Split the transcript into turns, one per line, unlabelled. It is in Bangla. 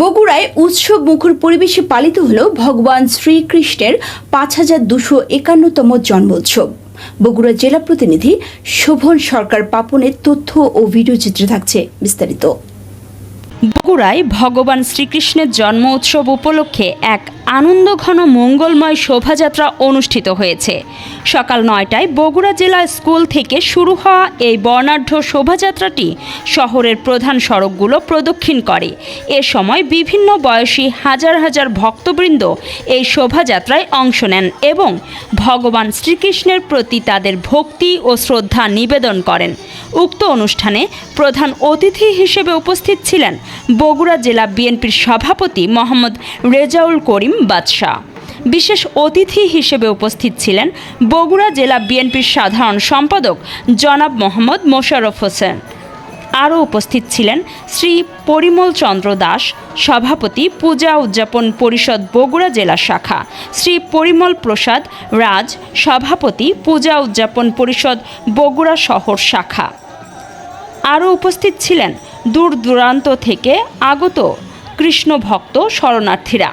বগুড়ায় উৎসব মুখর পরিবেশে পালিত হল ভগবান শ্রীকৃষ্ণের পাঁচ হাজার দুশো একান্নতম জন্মোৎসব। বগুড়া জেলা প্রতিনিধি শোভন সরকার পাপনের তথ্য ও ভিডিও চিত্রে থাকছে বিস্তারিত। বগুড়ায় ভগবান শ্রীকৃষ্ণের জন্ম উৎসব উপলক্ষে এক আনন্দঘন মঙ্গলময় শোভাযাত্রা অনুষ্ঠিত হয়েছে। সকাল নয়টায় বগুড়া জেলা স্কুল থেকে শুরু হওয়া এই বর্ণাঢ্য শোভাযাত্রাটি শহরের প্রধান সড়কগুলো প্রদক্ষিণ করে। এ সময় বিভিন্ন বয়সী হাজার হাজার ভক্তবৃন্দ এই শোভাযাত্রায় অংশ নেন এবং ভগবান শ্রীকৃষ্ণের প্রতি তাদের ভক্তি ও শ্রদ্ধা নিবেদন করেন। উক্ত অনুষ্ঠানে প্রধান অতিথি হিসেবে উপস্থিত ছিলেন বগুড়া জেলা বিএনপির সভাপতি মোহাম্মদ রেজাউল করিম বাদশাহ। বিশেষ অতিথি হিসেবে উপস্থিত ছিলেন বগুড়া জেলা বিএনপির সাধারণ সম্পাদক জনাব মোহাম্মদ মোশাররফ হোসেন। আরও উপস্থিত ছিলেন শ্রী পরিমল চন্দ্র দাস, সভাপতি পূজা উদযাপন পরিষদ বগুড়া জেলা শাখা, শ্রী পরিমল প্রসাদ রাজ, সভাপতি পূজা উদযাপন পরিষদ বগুড়া শহর শাখা। আরও উপস্থিত ছিলেন দূর দূরান্ত থেকে আগত কৃষ্ণ ভক্ত শরণার্থীরা।